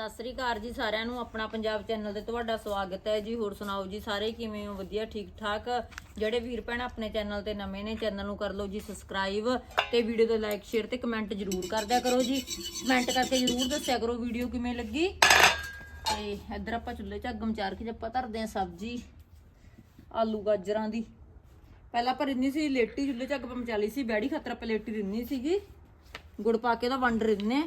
ਸਤਿ ਸ੍ਰੀ ਅਕਾਲ ਜੀ ਸਾਰਿਆਂ ਨੂੰ, ਆਪਣਾ ਪੰਜਾਬ ਚੈਨਲ ਤੇ ਤੁਹਾਡਾ ਸਵਾਗਤ ਹੈ ਜੀ। ਹੋਰ ਸੁਣਾਓ ਜੀ ਸਾਰੇ ਕਿਵੇਂ ਹੋ? ਵਧੀਆ ਠੀਕ ਠਾਕ ਜਿਹੜੇ ਵੀਰ ਭੈਣ ਆਪਣੇ ਚੈਨਲ ਤੇ ਨਵੇਂ ਨੇ, ਚੈਨਲ ਨੂੰ ਕਰ ਲਓ ਜੀ ਸਬਸਕ੍ਰਾਈਬ ਤੇ ਵੀਡੀਓ ਦੇ ਲਾਈਕ, ਸ਼ੇਅਰ ਤੇ ਕਮੈਂਟ ਜ਼ਰੂਰ ਕਰਦਿਆ ਕਰੋ ਜੀ। ਕਮੈਂਟ ਕਰਕੇ ਜ਼ਰੂਰ ਦੱਸਿਆ ਕਰੋ ਵੀਡੀਓ ਕਿਵੇਂ ਲੱਗੀ। ਤੇ ਇੱਧਰ ਆਪਾਂ ਚੁੱਲ੍ਹੇ 'ਚ ਅੱਗ ਮਚਾਰ ਕੇ ਜੇ ਆਪਾਂ ਧਰਦੇ ਆ ਸਬਜ਼ੀ, ਆਲੂ ਗਾਜਰਾਂ ਦੀ। ਪਹਿਲਾਂ ਆਪਾਂ ਰਿੰਨੀ ਸੀ, ਲੇਟੀ ਚੁੱਲ੍ਹੇ 'ਚ ਅੱਗ ਆਪਾਂ ਮਚਾ ਲਈ ਸੀ, ਬੈੜੀ ਖਤਰਾ ਆਪਾਂ ਲੇਟੀ ਰਿੰਨੀ ਸੀਗੀ। ਗੁੜ ਪਾ ਕੇ ਉਹਦਾ ਵੰਡ ਰਿੰਨੇ।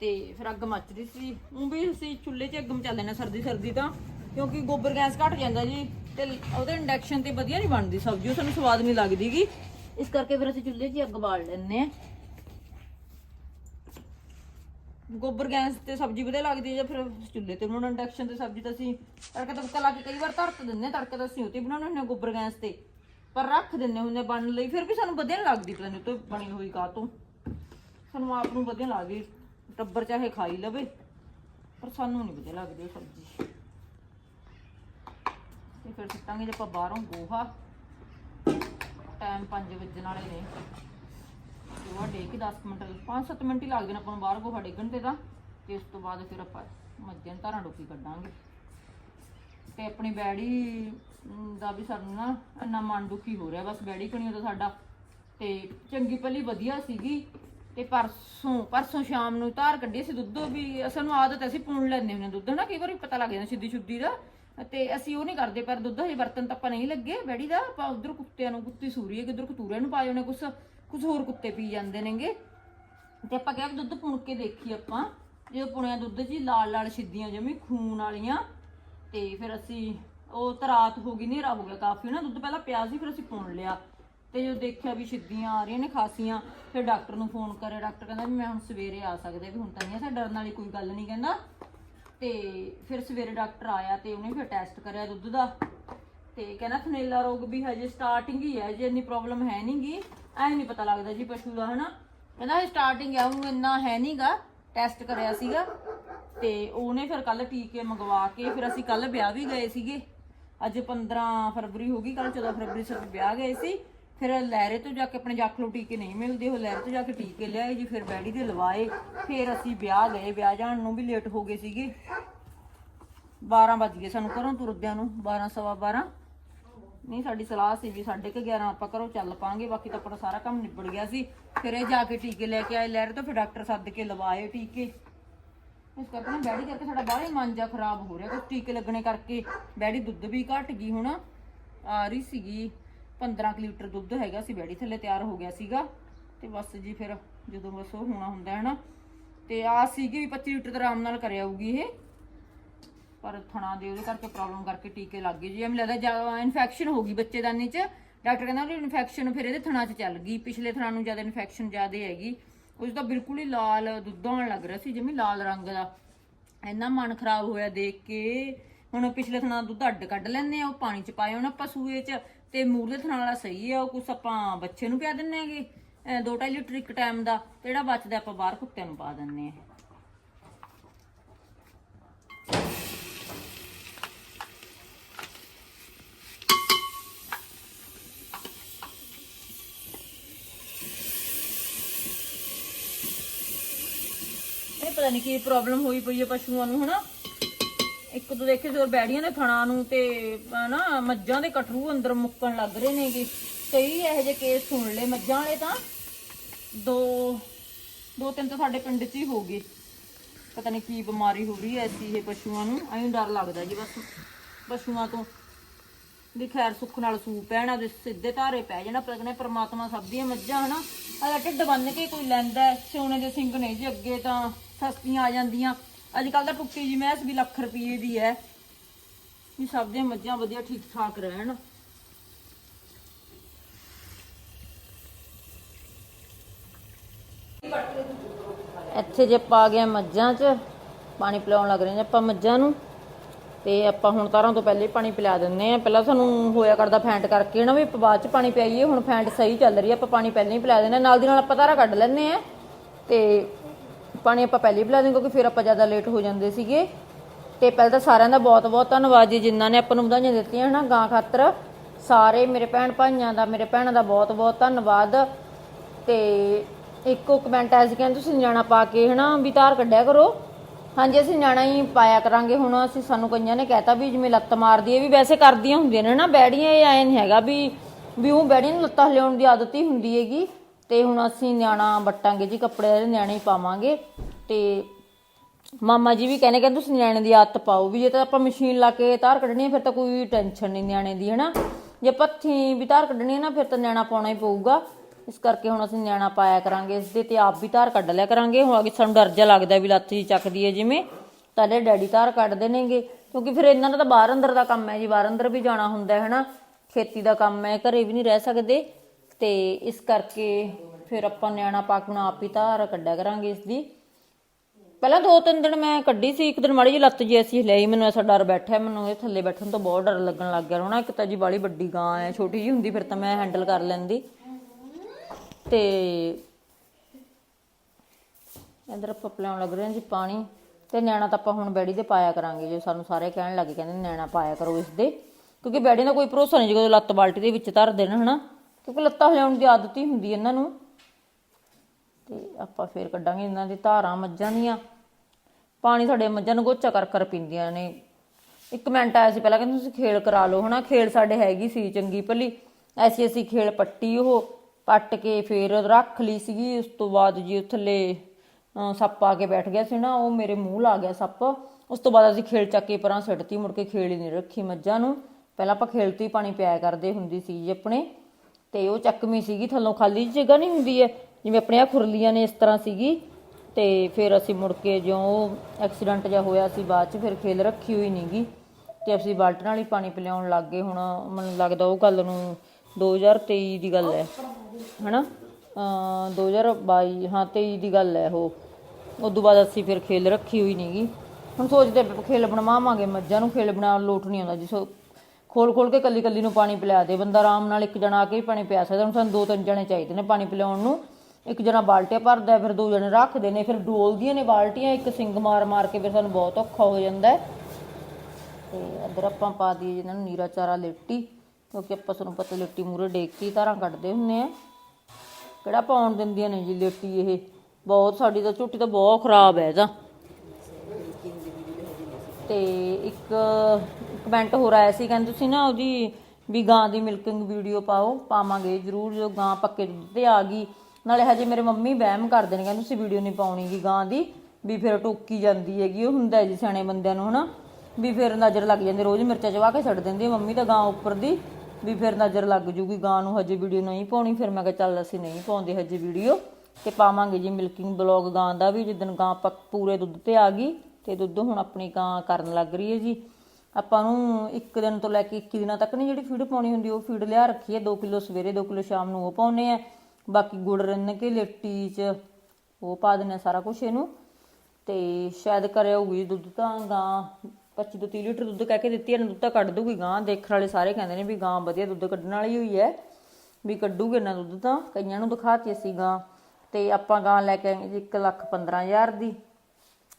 ਤੇ ਫਿਰ ਅੱਗ ਮੱਚ ਰਹੀ ਸੀ। ਉਹ ਵੀ ਅਸੀਂ ਚੁੱਲ੍ਹੇ 'ਚ ਅੱਗ ਮਚਾ ਲੈਣਾ ਸਰਦੀ ਸਰਦੀ ਤਾਂ, ਕਿਉਂਕਿ ਗੋਬਰ ਗੈਸ ਘਟ ਜਾਂਦਾ ਜੀ ਤੇ ਉਹਦੇ ਇੰਡਕਸ਼ਨ ਤੇ ਵਧੀਆ ਨਹੀਂ ਬਣਦੀ ਸਬਜ਼ੀ, ਉਹ ਸਾਨੂੰ ਸਵਾਦ ਨਹੀਂ ਲੱਗਦੀਗੀ। ਇਸ ਕਰਕੇ ਫਿਰ ਅਸੀਂ ਚੁੱਲ੍ਹੇ 'ਚ ਹੀ ਅੱਗ ਬਾਲ ਲੈਂਦੇ ਆ ਗੋਬਰ ਗੈਸ ਤੇ ਸਬਜ਼ੀ ਵਧੀਆ ਲੱਗਦੀ ਹੈ ਜਾਂ ਫਿਰ ਚੁੱਲ੍ਹੇ ਤੇ ਬਣਾਉਣਾ ਇੰਡਕਸ਼ਨ ਤੇ ਸਬਜ਼ੀ ਤਾਂ ਅਸੀਂ ਤੜਕਾ ਤੜਕਾ ਲਾ ਕੇ ਕਈ ਵਾਰ ਧਰਤ ਦਿੰਦੇ ਹਾਂ, ਤੜਕਾ ਤਾਂ ਅਸੀਂ ਉੱਤੇ ਬਣਾਉਣੇ ਹੁੰਦੇ ਹਾਂ ਗੋਬਰ ਗੈਸ ਤੇ। ਪਰ ਰੱਖ ਦਿੰਦੇ ਹੁੰਦੇ ਹਾਂ ਬਣਨ ਲਈ, ਫਿਰ ਵੀ ਸਾਨੂੰ ਵਧੀਆ ਨਹੀਂ ਲੱਗਦੀ ਪਤਾ ਨਹੀਂ ਉੱਤੇ ਬਣੀ ਹੋਈ ਕਾਹ ਤੋਂ। ਸਾਨੂੰ ਆਪ ਨੂੰ ਵਧੀਆ ਲੱਗਦੀ। ਟੱਬਰ ਚਾਹੇ ਖਾਈ ਲਵੇ, ਪਰ ਸਾਨੂੰ ਨਹੀਂ ਵਧੀਆ ਲੱਗਦੀ ਉਹ ਸਬਜ਼ੀ। ਤੇ ਫਿਰ ਸਿੱਟਾਂਗੇ ਜੇ ਆਪਾਂ ਬਾਹਰੋਂ ਗੋਹਾ। ਟਾਈਮ 5 ਵਜੇ ਵਾਲੇ ਨੇ। ਗੋਹਾ ਡੇ ਕੇ 10 ਮਿੰਟ 5-7 ਮਿੰਟ ਹੀ ਲੱਗਦੇ ਨੇ ਆਪਾਂ ਨੂੰ ਬਾਹਰ ਗੋਹਾ ਡੇਗਣ ਤੇ ਤਾਂ। ਤੇ ਉਸ ਤੋਂ ਬਾਅਦ ਫਿਰ ਆਪਾਂ ਮੱਝਾਂ ਨੂੰ ਧਾਰਾਂ ਡੋਕੀ ਕੱਢਾਂਗੇ। ਤੇ ਆਪਣੀ ਬੈੜੀ ਦਾ ਵੀ ਸਾਨੂੰ ਨਾ ਇੰਨਾ ਮਨ ਦੁਖੀ ਹੋ ਰਿਹਾ, ਬਸ ਬੈੜੀ ਕਣੀ ਉਹਦਾ ਸਾਡਾ। ਤੇ ਚੰਗੀ ਭਲੀ ਵਧੀਆ ਸੀਗੀ। ਤੇ ਪਰਸੋਂ ਪਰਸੋਂ ਸ਼ਾਮ ਨੂੰ ਧਾਰ ਕੱਢੀ ਅਸੀਂ ਦੁੱਧ ਵੀ ਸਾਨੂੰ ਆਦਤ ਹੈ ਅਸੀਂ ਪੁਣ ਲੈਂਦੇ ਹੁੰਦੇ ਹਾਂ ਦੁੱਧ ਨਾ ਕਈ ਵਾਰੀ ਪਤਾ ਲੱਗ ਜਾਂਦਾ ਸਿੱਧੀ ਸ਼ੁੱਧੀ ਦਾ। ਤੇ ਅਸੀਂ ਉਹ ਨਹੀਂ ਕਰਦੇ, ਪਰ ਦੁੱਧ ਹਜੇ ਬਰਤਨ ਤਾਂ ਆਪਾਂ ਨਹੀਂ ਲੱਗੇ। ਬੈੜੀ ਦਾ ਆਪਾਂ ਉਧਰ ਕੁੱਤਿਆਂ ਨੂੰ, ਕੁੱਤੀ ਸੂਰੀ ਹੈ, ਕਿਧਰ ਕਤੂਰਿਆਂ ਨੂੰ ਪਾਏ ਉਹਨੇ ਕੁਛ ਕੁਝ ਹੋਰ ਕੁੱਤੇ ਪੀ ਜਾਂਦੇ ਨੇਗੇ। ਤੇ ਆਪਾਂ ਕਿਹਾ ਵੀ ਦੁੱਧ ਪੁਣ ਕੇ ਦੇਖੀ ਆਪਾਂ। ਜਦੋਂ ਪੁਣਿਆ ਦੁੱਧ 'ਚ ਹੀ ਲਾਲ ਲਾਲ ਛਿੱਦੀਆਂ ਜਮੀ ਖੂਨ ਵਾਲੀਆਂ। ਤੇ ਫਿਰ ਅਸੀਂ, ਉਹ ਤਾਂ ਰਾਤ ਹੋ ਗਈ, ਹਨੇਰਾ ਹੋ ਗਿਆ ਕਾਫੀ ਨਾ ਦੁੱਧ ਪਹਿਲਾਂ ਪਿਆ ਸੀ, ਫਿਰ ਅਸੀਂ ਪੁਣ ਲਿਆ। ਤੇ ਜਦੋਂ ਦੇਖਿਆ ਵੀ ਛਿੱਦੀਆਂ ਆ ਰਹੀਆਂ ਨੇ ਖਾਸੀਆਂ ਫਿਰ ਡਾਕਟਰ ਨੂੰ ਫੋਨ ਕਰਿਆ। ਡਾਕਟਰ ਕਹਿੰਦਾ ਵੀ ਮੈਂ ਹੁਣ ਸਵੇਰੇ ਆ ਸਕਦਾ ਵੀ ਹੁਣ ਤਾਂ ਨਹੀਂ ਆ, ਡਰਨ ਵਾਲੀ ਕੋਈ ਗੱਲ ਨਹੀਂ ਕਹਿੰਦਾ। ਤੇ ਫਿਰ ਸਵੇਰੇ ਡਾਕਟਰ ਆਇਆ ਤੇ ਉਹਨੇ ਫਿਰ ਟੈਸਟ ਕਰਿਆ ਦੁੱਧ ਦਾ। ਤੇ ਕਹਿੰਦਾ ਥਨੇਲਾ ਰੋਗ ਵੀ ਹਜੇ ਸਟਾਰਟਿੰਗ ਹੀ ਹੈ ਜੇ ਇੰਨੀ ਪ੍ਰੋਬਲਮ ਹੈ ਨਹੀਂਗੀ ਐ ਨਹੀਂ ਪਤਾ ਲੱਗਦਾ ਜੀ ਪਸ਼ੂ ਦਾ ਹਨਾ। ਕਹਿੰਦਾ ਸਟਾਰਟਿੰਗ ਹੈ ਉਹ ਇੰਨਾ ਹੈ ਨਹੀਂਗਾ ਟੈਸਟ ਕਰਿਆ ਸੀਗਾ। ਤੇ ਉਹਨੇ ਫਿਰ ਕੱਲ ਟੀਕੇ ਮੰਗਵਾ ਕੇ ਫਿਰ ਅਸੀਂ ਕੱਲ ਵਿਆਹ ਵੀ ਗਏ ਸੀਗੇ। ਅੱਜ 15 ਫਰਵਰੀ ਹੋ ਗਈ ਕੱਲ 14 ਫਰਵਰੀ ਸੇ ਵਿਆਹ ਗਏ ਸੀ। ਫਿਰ ਲਹਿਰੇ ਤੋਂ ਜਾ ਕੇ ਆਪਣੇ ਜਾਖਲੋ ਟੀਕੇ ਨਹੀਂ ਮਿਲਦੇ, ਉਹ ਲਹਿਰੇ ਤੋਂ ਜਾ ਕੇ ਟੀਕੇ ਲਿਆਏ ਜੀ, ਫਿਰ ਬੈੜੀ ਦੇ ਲਵਾਏ, ਫਿਰ ਅਸੀਂ ਵਿਆਹ ਗਏ ਵਿਆਹ ਜਾਣ ਨੂੰ ਵੀ ਲੇਟ ਹੋ ਗਏ ਸੀਗੇ। 12 ਵੱਜ ਗਏ ਸਾਨੂੰ ਘਰੋਂ ਤੁਰਦਿਆਂ ਨੂੰ 12 ਸਵਾ 12 ਨਹੀਂ, ਸਾਡੀ ਸਲਾਹ ਸੀ ਵੀ ਸਾਢੇ ਕੁ 11 ਆਪਾਂ ਘਰੋਂ ਚੱਲ ਪਾਂਗੇ, ਬਾਕੀ ਤਾਂ ਆਪਣਾ ਸਾਰਾ ਕੰਮ ਨਿਬੜ ਗਿਆ ਸੀ। ਫਿਰ ਇਹ ਜਾ ਕੇ ਟੀਕੇ ਲੈ ਕੇ ਆਏ, ਲਹਿਰੇ ਤੋਂ ਫਿਰ ਡਾਕਟਰ ਸੱਦ ਕੇ ਲਵਾਏ ਟੀਕੇ। ਇਸ ਕਰਕੇ ਨਾ ਬੈੜੀ ਕਰਕੇ ਸਾਡਾ ਬਾਹਲੇ ਜਾ ਖਰਾਬ ਹੋ ਰਿਹਾ ਕੁਝ ਟੀਕੇ ਲੱਗਣੇ ਕਰਕੇ। ਬੈੜੀ ਦੁੱਧ ਵੀ ਘਟ ਗਈ ਹੁਣ, ਆ ਰਹੀ ਸੀਗੀ। 15 ਕੁ ਲੀਟਰ ਦੁੱਧ ਹੈਗਾ ਸੀ, ਬੈੜੀ ਥੱਲੇ ਤਿਆਰ ਹੋ ਗਿਆ ਸੀਗਾ। ਤੇ ਬਸ ਜੀ ਫਿਰ ਜਦੋਂ ਬਸ ਉਹ ਹੋਣਾ ਹੁੰਦਾ ਹੈ ਨਾ, ਤੇ ਆ ਸੀਗੀ ਵੀ 25 ਲੀਟਰ ਤਾਂ ਆਰਾਮ ਨਾਲ ਕਰ ਆਊਗੀ ਇਹ। ਪਰ ਥਣਾ ਦੇ ਉਹਦੇ ਕਰਕੇ ਪ੍ਰੋਬਲਮ ਕਰਕੇ ਟੀਕੇ ਲੱਗ ਗਏ ਜੀ। ਐਵੇਂ ਲੱਗਦਾ ਇਨਫੈਕਸ਼ਨ ਹੋ ਗਈ ਬੱਚੇਦਾਨੀ ਚ। ਡਾਕਟਰ ਕਹਿੰਦਾ ਵੀ ਇਨਫੈਕਸ਼ਨ ਫਿਰ ਇਹਦੇ ਥਣਾ ਚ ਚੱਲ ਗਈ, ਪਿਛਲੇ ਥਣਾ ਨੂੰ ਜ਼ਿਆਦਾ ਇਨਫੈਕਸ਼ਨ ਜ਼ਿਆਦਾ ਹੈਗੀ। ਉਸ ਦਾ ਬਿਲਕੁਲ ਹੀ ਲਾਲ ਦੁੱਧ ਆਉਣ ਲੱਗ ਰਿਹਾ ਸੀ ਜਿਵੇਂ ਲਾਲ ਰੰਗ ਦਾ। ਇੰਨਾ ਮਨ ਖਰਾਬ ਹੋਇਆ ਦੇਖ ਕੇ। ਹੁਣ ਪਿਛਲੇ ਥਣਾ ਦੁੱਧ ਅੱਡ ਕੱਢ ਲੈਂਦੇ ਆ ਉਹ ਪਾਣੀ ਚ ਪਾਏ ਹੁਣ ਆਪਾਂ ਸੂਏ ਚ। ਤੇ ਮੂਰਲੇ ਥਣਾ ਵਾਲਾ ਸਹੀ ਆ, ਉਹ ਕੁਛ ਆਪਾਂ ਬੱਚੇ ਨੂੰ ਪਿਆ ਦਿੰਨੇ ਹੈਗੇ। 2.5 ਲੀਟਰ ਇੱਕ ਟਾਈਮ ਦਾ, ਤੇ ਜਿਹੜਾ ਬਚਦਾ ਆਪਾਂ ਬਾਹਰ ਕੁੱਤਿਆਂ ਨੂੰ ਪਾ ਦਿੰਨੇ ਆ। ਇਹ ਪਤਾ ਨਹੀਂ ਕੀ ਪ੍ਰੋਬਲਮ ਹੋਈ ਪਈ ਹੈ ਪਸ਼ੂਆਂ ਨੂੰ, ਹਨਾ? ਇੱਕ ਦੋ ਦੇਖੇ ਜ਼ੋਰ ਬੈੜੀਆਂ ਦੇ ਥਣਾ ਨੂੰ ਤੇ ਨਾ ਮੱਝਾਂ ਦੇ ਕਟਰੂ ਅੰਦਰ ਮੁੱਕਣ ਲੱਗ ਰਹੇ ਨੇਗੇ ਕਈ ਇਹੋ ਜਿਹੇ ਕੇਸ ਸੁਣ ਲਏ ਮੱਝਾਂ ਵਾਲੇ ਤਾਂ ਦੋ ਦੋ ਤਿੰਨ ਤਾਂ ਸਾਡੇ ਪਿੰਡ 'ਚ ਹੀ ਹੋ ਗਏ। ਪਤਾ ਨਹੀਂ ਕੀ ਬਿਮਾਰੀ ਹੋ ਰਹੀ ਐ ਐਸੀ ਇਹ ਪਸ਼ੂਆਂ ਨੂੰ ਐਂ ਡਰ ਲੱਗਦਾ ਜੀ ਬਸ। ਪਸ਼ੂਆਂ ਤੋਂ ਵੀ ਖੈਰ ਸੁੱਖ ਨਾਲ ਸੂ ਪੈਣਾ ਦੇ ਸਿੱਧੇ ਧਾਰੇ ਪੈ ਜਾਣਾ ਪਰ ਕਹਿੰਦੇ ਪ੍ਰਮਾਤਮਾ ਸਭ ਦੀਆਂ ਮੱਝਾਂ ਹਨਾ। ਆ ਢਿੱਡ ਬੰਨ ਕੇ ਕੋਈ ਲੈਂਦਾ ਹੈ, ਸੋਨੇ ਦੇ ਸਿੰਘ ਨਹੀਂ ਜੀ ਅੱਗੇ ਤਾਂ ਸਸਤੀਆਂ ਆ ਜਾਂਦੀਆਂ। ਅੱਜ ਕੱਲ ਤਾਂ ਟੁੱਟੀ ਜੀ ਮੈਸ ਵੀ ਲੱਖ ਰੁਪਏ ਦੀ ਹੈ। ਵੀ ਸਭ ਦੀਆਂ ਮੱਝਾਂ ਵਧੀਆ ਠੀਕ ਠਾਕ ਰਹਿਣ। ਇੱਥੇ ਜੇ ਪਾ ਗਿਆ ਮੱਝਾਂ 'ਚ, ਪਾਣੀ ਪਿਲਾਉਣ ਲੱਗ ਰਹੇ ਨੇ ਆਪਾਂ ਮੱਝਾਂ ਨੂੰ। ਤੇ ਆਪਾਂ ਹੁਣ ਤਾਰਾਂ ਤੋਂ ਪਹਿਲੇ ਪਾਣੀ ਪਿਲਾ ਦਿੰਨੇ ਆ ਪਹਿਲਾਂ ਸਾਨੂੰ ਹੋਇਆ ਕਰਦਾ ਫੈਂਟ ਕਰਕੇ ਨਾ ਵੀ ਆਪਾਂ ਬਾਅਦ 'ਚ ਪਾਣੀ ਪਿਆਈਏ, ਹੁਣ ਫੈਂਟ ਸਹੀ ਚੱਲ ਰਹੀ ਆ ਆਪਾਂ ਪਾਣੀ ਪਹਿਲਾਂ ਹੀ ਪਿਲਾ ਦਿੰਨੇ ਆ ਨਾਲ ਦੀ ਨਾਲ ਆਪਾਂ ਤਾਰਾਂ ਕੱਢ ਲੈਨੇ ਆ ਤੇ ਪਾਣੀ ਆਪਾਂ ਪਹਿਲੇ ਬੁਲਾ ਦਿੰਦੇ ਕਿਉਂਕਿ ਫਿਰ ਆਪਾਂ ਜ਼ਿਆਦਾ ਲੇਟ ਹੋ ਜਾਂਦੇ ਸੀਗੇ। ਤੇ ਪਹਿਲਾਂ ਤਾਂ ਸਾਰਿਆਂ ਦਾ ਬਹੁਤ ਬਹੁਤ ਧੰਨਵਾਦ ਜੀ ਜਿਨ੍ਹਾਂ ਨੇ ਆਪਾਂ ਨੂੰ ਵਧਾਈਆਂ ਦਿੱਤੀਆਂ ਹਨਾ, ਗਾਂ ਖਾਤਰ। ਸਾਰੇ ਮੇਰੇ ਭੈਣ ਭਾਈਆਂ ਦਾ, ਮੇਰੇ ਭੈਣਾਂ ਦਾ ਬਹੁਤ ਬਹੁਤ ਧੰਨਵਾਦ। ਤੇ ਇੱਕੋ ਕਮੈਂਟ ਐਸ ਕਹਿੰਦੇ, ਤੁਸੀਂ ਜਾਣਾ ਪਾ ਕੇ ਹਨਾ ਵੀ ਧਾਰ ਕੱਢਿਆ ਕਰੋ। ਹਾਂਜੀ, ਅਸੀਂ ਨਿਆਣਾ ਹੀ ਪਾਇਆ ਕਰਾਂਗੇ ਹੁਣ, ਅਸੀਂ ਸਾਨੂੰ ਕਈਆਂ ਨੇ ਕਹਿਤਾ ਵੀ ਜਿਵੇਂ ਲੱਤ ਮਾਰਦੀ ਹੈ, ਵੀ ਵੈਸੇ ਕਰਦੀਆਂ ਹੁੰਦੀਆਂ ਨੇ ਨਾ ਬੈੜੀਆਂ ਇਹ ਐਂ ਨਹੀਂ ਹੈਗਾ ਵੀ ਵੀ ਉਹ ਬੈੜੀਆਂ ਨੂੰ ਲੱਤਾਂ ਹਿਲਾਉਣ ਦੀ ਆਦਤ ਹੀ ਹੁੰਦੀ ਹੈਗੀ। ਤੇ ਹੁਣ ਅਸੀਂ ਨਿਆਣਾ ਵੱਟਾਂਗੇ ਜੀ, ਕੱਪੜੇ ਦੇ ਨਿਆਣੇ ਹੀ ਪਾਵਾਂਗੇ ਤੇ ਮਾਮਾ ਜੀ ਵੀ ਕਹਿੰਦੇ ਕਹਿੰਦੇ ਤੁਸੀਂ ਨਿਆਣੇ ਦੀ ਆਦਤ ਪਾਓ ਵੀ, ਜੇ ਤਾਂ ਆਪਾਂ ਮਸ਼ੀਨ ਲਾ ਕੇ ਧਾਰ ਕੱਢਣੀ ਹੈ ਫਿਰ ਤਾਂ ਕੋਈ ਟੈਨਸ਼ਨ ਨਹੀਂ ਨਿਆਣੇ ਦੀ, ਹਨਾ? ਜੇ ਪੱਥੀ ਵੀ ਧਾਰ ਕੱਢਣੀ ਹੈ ਨਾ, ਫਿਰ ਤਾਂ ਨਿਆਣਾ ਪਾਉਣਾ ਹੀ ਪਊਗਾ। ਇਸ ਕਰਕੇ ਹੁਣ ਅਸੀਂ ਨਿਆਣਾ ਪਾਇਆ ਕਰਾਂਗੇ, ਇਸ ਦੇ ਤੇ ਆਪ ਵੀ ਧਾਰ ਕੱਢ ਲਿਆ ਕਰਾਂਗੇ। ਹੁਣ ਅੱਗੇ ਸਾਨੂੰ ਡਰ ਜਿਹਾ ਲੱਗਦਾ ਵੀ ਲੱਤ ਜੀ ਚੱਕਦੀ ਹੈ ਜਿਵੇਂ, ਤਾਂ ਇਹ ਡੈਡੀ ਧਾਰ ਕੱਢਦੇ ਨੇਗੇ। ਕਿਉਂਕਿ ਫਿਰ ਇਹਨਾਂ ਦਾ ਤਾਂ ਬਾਹਰ ਅੰਦਰ ਦਾ ਕੰਮ ਹੈ ਜੀ, ਬਾਹਰ ਅੰਦਰ ਵੀ ਜਾਣਾ ਹੁੰਦਾ ਹੈ, ਹਨਾ? ਖੇਤੀ ਦਾ ਕੰਮ ਹੈ, ਘਰੇ ਵੀ ਨਹੀਂ ਰਹਿ ਸਕਦੇ। ਤੇ ਇਸ ਕਰਕੇ ਫਿਰ ਆਪਾਂ ਨਿਆਣਾ ਪਾ ਕੇ ਆਪ ਹੀ ਧਾਰ ਕੱਢਿਆ ਕਰਾਂਗੇ ਇਸ ਦੀ। ਪਹਿਲਾਂ ਦੋ ਤਿੰਨ ਦਿਨ ਮੈਂ ਕੱਢੀ ਸੀ, ਇੱਕ ਦਿਨ ਮਾੜੀ ਜਿਹੀ ਲੱਤ ਜੀ ਅਸੀਂ ਹਿਲਾਈ ਮੈਨੂੰ ਐਸਾ ਡਰ ਬੈਠਿਆ, ਮੈਨੂੰ ਇਹ ਥੱਲੇ ਬੈਠਣ ਤੋਂ ਬਹੁਤ ਡਰ ਲੱਗਣ ਲੱਗ ਗਿਆ। ਹੁਣ ਇੱਕ ਤਾਂ ਜੀ ਬਾਲੀ ਵੱਡੀ ਗਾਂ ਹੈ ਛੋਟੀ ਜੀ ਹੁੰਦੀ, ਫਿਰ ਤਾਂ ਮੈਂ ਹੈਂਡਲ ਕਰ ਲੈਂਦੀ। ਤੇ ਇਧਰ ਆਪਾਂ ਪਿਲਾਉਣ ਲੱਗ ਰਹੇ ਜੀ ਪਾਣੀ। ਤੇ ਨਿਆਣਾ ਤਾਂ ਆਪਾਂ ਹੁਣ ਬੈੜੀ ਤੇ ਪਾਇਆ ਕਰਾਂਗੇ ਜੇ ਸਾਨੂੰ ਸਾਰੇ ਕਹਿਣ ਲੱਗੇ ਕਹਿੰਦੇ ਨਿਆਣਾ ਪਾਇਆ ਕਰੋ ਇਸ ਦੇ। ਕਿਉਂਕਿ ਬੈੜੀ ਦਾ ਕੋਈ ਭਰੋਸਾ ਨਹੀਂ, ਜਦੋਂ ਲੱਤ ਬਾਲਟੀ ਦੇ ਵਿੱਚ ਧਰ ਦੇਣ, ਹਨਾ? ਕਿਉਂਕਿ ਲੱਤਾਂ ਹਿਲਾਉਣ ਦੀ ਆਦਤ ਹੀ ਹੁੰਦੀ ਇਹਨਾਂ ਨੂੰ। ਤੇ ਆਪਾਂ ਫੇਰ ਕੱਢਾਂਗੇ ਇਹਨਾਂ ਦੀ ਧਾਰਾਂ ਮੱਝਾਂ ਦੀਆਂ। ਪਾਣੀ ਸਾਡੇ ਮੱਝਾਂ ਨੂੰ ਗੋਚਾ ਕਰ ਕਰ ਪੀਂਦੀਆਂ ਨੇ। ਇੱਕ ਮਿੰਟ ਆਇਆ ਸੀ ਪਹਿਲਾਂ, ਕਹਿੰਦੇ ਤੁਸੀਂ ਖੇਲ ਕਰਾ ਲਓ ਹਨਾ। ਖੇਲ ਸਾਡੇ ਹੈਗੀ ਸੀ ਚੰਗੀ ਭਲੀ। ਐਸੀ ਐਸੀ ਖੇਲ ਪੱਟੀ ਉਹ ਪੱਟ ਕੇ ਫੇਰ ਰੱਖ ਲਈ ਸੀਗੀ। ਉਸ ਤੋਂ ਬਾਅਦ ਜੀ ਉਹ ਥੱਲੇ ਸੱਪ ਆ ਕੇ ਬੈਠ ਗਿਆ ਸੀ ਨਾ। ਉਹ ਮੇਰੇ ਮੂੰਹ ਲਾ ਗਿਆ ਸੱਪ। ਉਸ ਤੋਂ ਬਾਅਦ ਅਸੀਂ ਖੇਲ ਚੱਕ ਕੇ ਪਰਾਂ ਸਿੱਟਤੀ, ਮੁੜ ਕੇ ਖੇਲ ਹੀ ਨਹੀਂ ਰੱਖੀ ਮੱਝਾਂ ਨੂੰ। ਪਹਿਲਾਂ ਆਪਾਂ ਖੇਲ ਤੋਂ ਹੀ ਪਾਣੀ ਪਿਆਇਆ ਕਰਦੇ ਹੁੰਦੀ ਸੀ ਜੀ ਆਪਣੇ। ਤੇ ਉਹ ਚੱਕਵੀਂ ਸੀਗੀ, ਥੱਲੋਂ ਖਾਲੀ ਜਿਹੀ ਜਗ੍ਹਾ ਨਹੀਂ ਹੁੰਦੀ ਹੈ ਜਿਵੇਂ ਆਪਣੇ ਆ ਖੁਰਲੀਆਂ ਨੇ ਇਸ ਤਰ੍ਹਾਂ ਸੀਗੀ। ਤੇ ਫਿਰ ਅਸੀਂ ਮੁੜ ਕੇ ਜਿਉਂ ਐਕਸੀਡੈਂਟ ਜਿਹਾ ਹੋਇਆ ਸੀ ਬਾਅਦ ਚ ਫਿਰ ਖੇਲ ਰੱਖੀ ਹੋਈ ਨਹੀਂਗੀ ਤੇ ਅਸੀਂ ਬਾਲਟਣ ਵਾਲੀ ਪਾਣੀ ਪਿਲਾਉਣ ਲੱਗ ਗਏ ਹੁਣ, ਮੈਨੂੰ ਲੱਗਦਾ ਉਹ ਗੱਲ ਨੂੰ 2023 ਦੀ ਗੱਲ ਹੈ ਹਨਾ? ਅ 2022 ਹਾਂ 23 ਦੀ ਗੱਲ ਹੈ ਉਹ। ਉਦੋਂ ਬਾਅਦ ਅਸੀਂ ਫਿਰ ਖੇਲ ਰੱਖੀ ਹੋਈ ਨਹੀਂਗੀ ਹੁਣ ਸੋਚਦੇ ਖੇਲ ਬਣਵਾਵਾਂਗੇ, ਮੱਝਾਂ ਨੂੰ ਖੇਲ ਬਣਾ ਲੋਟ ਨਹੀਂ ਆਉਂਦਾ, ਜਿਸੋ ਖੋਲ ਖੋਲ ਕੇ ਕੱਲੀ ਕੱਲੀ ਨੂੰ ਪਾਣੀ ਪਿਲਾ ਦੇ। ਬੰਦਾ ਆਰਾਮ ਨਾਲ ਇੱਕ ਜਣਾ ਆ ਕੇ ਵੀ ਪਾਣੀ ਪਿਆ ਸਕਦਾ। ਹੁਣ ਸਾਨੂੰ ਦੋ ਤਿੰਨ ਜਣੇ ਚਾਹੀਦੇ ਨੇ ਪਾਣੀ ਪਿਲਾਉਣ ਨੂੰ। ਇੱਕ ਜਣਾ ਬਾਲਟੀਆਂ ਭਰਦਾ ਫਿਰ ਦੋ ਜਣੇ ਰੱਖਦੇ ਨੇ। ਫਿਰ ਡੋਲਦੀਆਂ ਨੇ ਬਾਲਟੀਆਂ, ਇੱਕ ਸਿੰਗ ਮਾਰ ਮਾਰ ਕੇ ਫਿਰ ਸਾਨੂੰ ਬਹੁਤ ਔਖਾ ਹੋ ਜਾਂਦਾ ਹੈ। ਤੇ ਅੰਦਰ ਆਪਾਂ ਪਾ ਦਈਏ ਜਿਹਨਾਂ ਨੂੰ ਨੀਰਾ ਚਾਰਾ ਲੇਟੀ, ਕਿਉਂਕਿ ਆਪਾਂ ਸਾਨੂੰ ਪਤਾ ਲੇਟੀ ਮੂਰੇ ਡੇਕ ਕੇ ਧਾਰਾਂ ਕੱਢਦੇ ਹੁੰਨੇ ਆ। ਕਿਹੜਾ ਪਾਉਣ ਦਿੰਦੀਆਂ ਨੇ ਜੀ ਲੇਟੀ ਇਹ? ਬਹੁਤ, ਸਾਡੀ ਤਾਂ ਝੋਟੀ ਤਾਂ ਬਹੁਤ ਖਰਾਬ ਹੈ ਇਹਦਾ ਤੇ ਇੱਕ ਕਮੈਂਟ ਹੋਰ ਆਇਆ ਸੀ, ਕਹਿੰਦੇ ਤੁਸੀਂ ਨਾ ਉਹਦੀ ਵੀ ਗਾਂ ਦੀ ਮਿਲਕਿੰਗ ਵੀਡੀਓ ਪਾਓ, ਪਾਵਾਂਗੇ, ਜਰੂਰ ਜੋ ਗਾਂ ਪੱਕੇ ਦੁੱਧ ਤੇ ਆ ਗਈ। ਨਾਲੇ ਹਜੇ ਮੇਰੇ ਮੰਮੀ ਵਹਿਮ ਕਰਦੇ ਨੇ, ਕਹਿੰਦੇ ਤੁਸੀਂ ਵੀਡੀਓ ਨਹੀਂ ਪਾਉਣੀ ਗੀ ਗਾਂ ਦੀ, ਵੀ ਫਿਰ ਟੋਕੀ ਜਾਂਦੀ ਹੈਗੀ, ਉਹ ਹੁੰਦਾ ਜੀ ਸਿਆਣੇ ਬੰਦਿਆਂ ਨੂੰ, ਹਨਾ? ਵੀ ਫਿਰ ਨਜ਼ਰ ਲੱਗ ਜਾਂਦੀ, ਰੋਜ਼ ਮਿਰਚਾਂ ਚਵਾ ਕੇ ਛੱਡ ਦਿੰਦੀ ਮੰਮੀ ਤਾਂ ਗਾਂ ਉੱਪਰ ਦੀ, ਵੀ ਫਿਰ ਨਜ਼ਰ ਲੱਗ ਜੂਗੀ, ਗਾਂ ਨੂੰ ਹਜੇ ਵੀਡੀਓ ਨਹੀਂ ਪਾਉਣੀ, ਫਿਰ ਮੈਂ ਕਿਹਾ ਚੱਲ ਅਸੀਂ ਨਹੀਂ ਪਾਉਂਦੇ ਹਜੇ ਵੀਡੀਓ ਤੇ ਪਾਵਾਂਗੇ ਜੀ ਮਿਲਕਿੰਗ ਬਲੌਗ ਗਾਂ ਦਾ ਵੀ, ਜਿੱਦਣ ਗਾਂ ਪੱਕ, ਪੂਰੇ ਦੁੱਧ ਤੇ ਆ ਗਈ, ਤੇ ਦੁੱਧ ਹੁਣ ਆਪਣੀ ਗਾਂ ਕਰਨ ਲੱਗ ਰਹੀ ਹੈ ਜੀ। ਆਪਾਂ ਨੂੰ ਇੱਕ ਦਿਨ ਤੋਂ ਲੈ ਕੇ 21 ਦਿਨਾਂ ਤੱਕ ਨਹੀਂ ਜਿਹੜੀ ਫੀਡ ਪਾਉਣੀ ਹੁੰਦੀ, ਉਹ ਫੀਡ ਲਿਆ ਰੱਖੀ ਹੈ 2 ਕਿਲੋ ਸਵੇਰੇ 2 ਕਿਲੋ ਸ਼ਾਮ ਨੂੰ ਉਹ ਪਾਉਨੇ ਆ। ਬਾਕੀ ਗੁੜ ਰਿੰਨ ਕੇ, ਲੇਟੀ ਚ ਉਹ ਪਾ ਦਿੰਨੇ ਆ ਸਾਰਾ ਕੁਝ ਇਹਨੂੰ। ਤੇ ਸ਼ਾਇਦ ਕਰਿਆ ਹੋਊਗੀ ਦੁੱਧ ਤਾਂ, ਗਾਂ 25 ਤੋਂ 30 ਲੀਟਰ ਦੁੱਧ ਕਹਿ ਕੇ ਦਿੱਤੀ ਹੈ ਦੁੱਧ ਤਾਂ ਕੱਢ ਦੂਗੀ ਗਾਂ। ਦੇਖਣ ਵਾਲੇ ਸਾਰੇ ਕਹਿੰਦੇ ਨੇ ਵੀ ਗਾਂ ਵਧੀਆ ਦੁੱਧ ਕੱਢਣ ਵਾਲੀ ਹੋਈ ਹੈ ਵੀ ਕੱਢੂਗੇ ਨਾ ਦੁੱਧ ਤਾਂ। ਕਈਆਂ ਨੂੰ ਦਿਖਾਤੀ ਅਸੀਂ ਗਾਂ। ਤੇ ਆਪਾਂ ਗਾਂ ਲੈ ਕੇ ਆਏ ਜੀ 1 ਲੱਖ 15000 ਦੀ।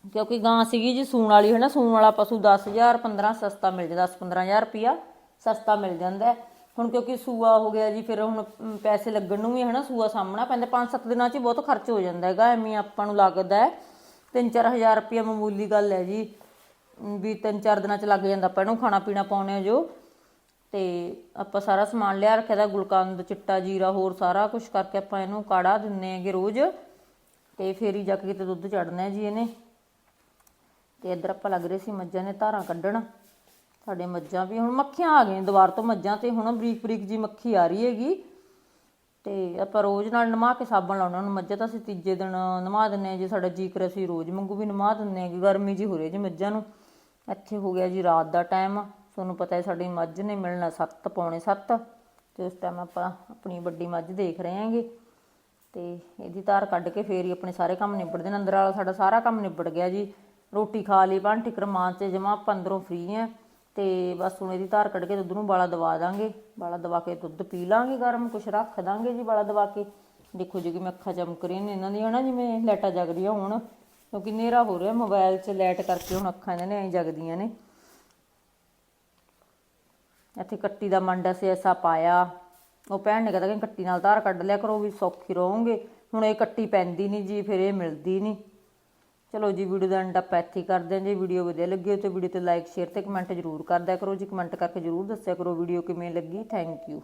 ਕਿਉਂਕਿ ਗਾਂ ਸੀਗੀ ਜੀ ਸੂਣ ਵਾਲੀ ਹੈ ਨਾ ਸੂਣ ਵਾਲਾ ਪਸ਼ੂ 10000 15 ਸਸਤਾ ਮਿਲ ਜਾਂਦਾ 10 15000 ਰੁਪਿਆ ਸਸਤਾ ਮਿਲ ਜਾਂਦਾ ਹੁਣ ਕਿਉਂਕਿ ਸੂਆ ਹੋ ਗਿਆ ਜੀ, ਫਿਰ ਹੁਣ ਪੈਸੇ ਲੱਗਣ ਨੂੰ ਵੀ ਹੈ ਨਾ ਸੂਆ ਸਾਹਮਣਾ ਪੈਂਦਾ। 5-7 ਦਿਨਾਂ 'ਚ ਬਹੁਤ ਖਰਚ ਹੋ ਜਾਂਦਾ ਹੈਗਾ, ਐਵੇਂ ਆਪਾਂ ਨੂੰ ਲੱਗਦਾ ਹੈ। 3-4000 ਰੁਪਿਆ ਮਾਮੂਲੀ ਗੱਲ ਹੈ ਜੀ। ਵੀ 3-4 ਦਿਨਾਂ 'ਚ ਲੱਗ ਜਾਂਦਾ। ਆਪਾਂ ਇਹਨੂੰ ਖਾਣਾ ਪੀਣਾ ਪਾਉਣੇ ਆ ਜੋ। ਤੇ ਆਪਾਂ ਸਾਰਾ ਸਮਾਨ ਲਿਆ ਰੱਖਿਆ ਦਾ, ਗੁਲਕੰਦ, ਚਿੱਟਾ, ਜੀਰਾ, ਹੋਰ ਸਾਰਾ ਕੁਝ ਕਰਕੇ ਆਪਾਂ ਇਹਨੂੰ ਕਾੜਾ ਦਿੰਨੇ ਹੈਗੇ ਰੋਜ਼। ਤੇ ਫੇਰ ਹੀ ਜਾ ਕੇ ਕਿਤੇ ਦੁੱਧ ਚੜਨਾ ਜੀ ਇਹਨੇ। ਤੇ ਇੱਧਰ ਆਪਾਂ ਲੱਗ ਰਹੇ ਸੀ ਮੱਝਾਂ ਨੇ ਧਾਰਾਂ ਕੱਢਣ। ਸਾਡੇ ਮੱਝਾਂ ਵੀ ਹੁਣ ਮੱਖੀਆਂ ਆ ਗਈਆਂ ਦੁਬਾਰ ਤੋਂ ਮੱਝਾਂ ਤੇ ਹੁਣ ਬਰੀਕ ਬਰੀਕ ਜੀ ਮੱਖੀ ਆ ਰਹੀ ਹੈਗੀ। ਤੇ ਆਪਾਂ ਰੋਜ਼ ਨਾਲ ਨਮਾ ਕੇ ਸਾਬਣ ਲਾਉਣਾ ਉਹਨੂੰ ਮੱਝਾਂ ਤਾਂ ਅਸੀਂ ਤੀਜੇ ਦਿਨ ਨਮਾ ਦਿੰਨੇ ਆ ਜੇ, ਸਾਡਾ ਜੀ ਕਰੇ ਅਸੀਂ ਰੋਜ਼ ਮੰਗੂ ਵੀ ਨਮਾ ਦਿੰਨੇ ਆ ਕਿ ਗਰਮੀ ਜੀ ਹੋ ਰਹੀ ਜੀ ਮੱਝਾਂ ਨੂੰ। ਇੱਥੇ ਹੋ ਗਿਆ ਜੀ ਰਾਤ ਦਾ ਟਾਈਮ। ਤੁਹਾਨੂੰ ਪਤਾ ਹੈ ਸਾਡੀ ਮੱਝ ਨੇ ਮਿਲਣਾ 7 ਪੌਣੇ 7 ਤੇ ਉਸ ਟਾਈਮ ਆਪਾਂ ਆਪਣੀ ਵੱਡੀ ਮੱਝ ਦੇਖ ਰਹੇ ਹਾਂਗੇ। ਤੇ ਇਹਦੀ ਧਾਰ ਕੱਢ ਕੇ ਫੇਰ ਹੀ ਆਪਣੇ ਸਾਰੇ ਕੰਮ ਨਿਬੜਦੇ ਨੇ। ਅੰਦਰ ਵਾਲਾ ਸਾਡਾ ਸਾਰਾ ਕੰਮ ਨਿਬੜ ਗਿਆ ਜੀ। ਰੋਟੀ ਖਾ ਲਈ ਭਾਂਟੀ ਕਰਮਾਨ ਚ, ਜਮਾ 15 ਫ੍ਰੀ ਹੈ ਤੇ ਬਸ ਹੁਣ ਇਹਦੀ ਧਾਰ ਕੱਢ ਕੇ ਦੁੱਧ ਨੂੰ ਬਾਲਾ ਦਵਾ ਦਾਂਗੇ। ਬਾਲਾ ਦਵਾ ਕੇ ਦੁੱਧ ਪੀ ਲਾਂਗੇ ਗਰਮ, ਕੁਛ ਰੱਖ ਦਾਂਗੇ ਜੀ ਬਾਲਾ ਦਵਾ ਕੇ। ਦੇਖੋ ਜੀ ਕਿ ਮੈਂ ਅੱਖਾਂ ਚਮਕ ਰਹੀਆਂ ਨੇ ਇਹਨਾਂ ਦੀਆਂ ਹਨਾ ਜਿਵੇਂ ਲਾਈਟਾਂ ਜਗ ਰਹੀਆਂ ਹੋਣ। ਕਿਉਂਕਿ ਹਨੇਰਾ ਹੋ ਰਿਹਾ ਮੋਬਾਈਲ 'ਚ ਲਾਈਟ ਕਰਕੇ ਹੁਣ ਅੱਖਾਂ ਇਹਨਾਂ ਨੇ ਐਂ ਜਗਦੀਆਂ ਨੇ। ਇੱਥੇ ਕੱਟੀ ਦਾ ਮੰਡਾ ਸੀ ਐਸਾ ਪਾਇਆ। ਉਹ ਭੈਣ ਨੇ ਕਹਿੰਦਾ ਕਿ ਕੱਟੀ ਨਾਲ ਧਾਰ ਕੱਢ ਲਿਆ ਕਰੋ, ਵੀ ਸੌਖੀ ਰਹੋਗੇ। ਹੁਣ ਇਹ ਕੱਟੀ ਪੈਂਦੀ ਨਹੀਂ ਜੀ, ਫਿਰ ਇਹ ਮਿਲਦੀ ਨਹੀਂ ਚਲੋ ਜੀ ਵੀਡੀਓ ਦਾ ਐਂਡ ਆਪਾਂ ਇੱਥੇ ਕਰਦੇ ਹਾਂ। ਜੇ ਵੀਡੀਓ ਵਧੀਆ ਲੱਗੀ ਹੋ ਤਾਂ ਵੀਡੀਓ ਤੇ ਲਾਈਕ ਸ਼ੇਅਰ ਤੇ ਕਮੈਂਟ ਜ਼ਰੂਰ ਕਰਦਿਆ ਕਰੋ। ਜੀ ਕਮੈਂਟ ਕਰਕੇ ਜ਼ਰੂਰ ਦੱਸਿਆ ਕਰੋ ਵੀਡੀਓ ਕਿਵੇਂ ਲੱਗੀ। Thank you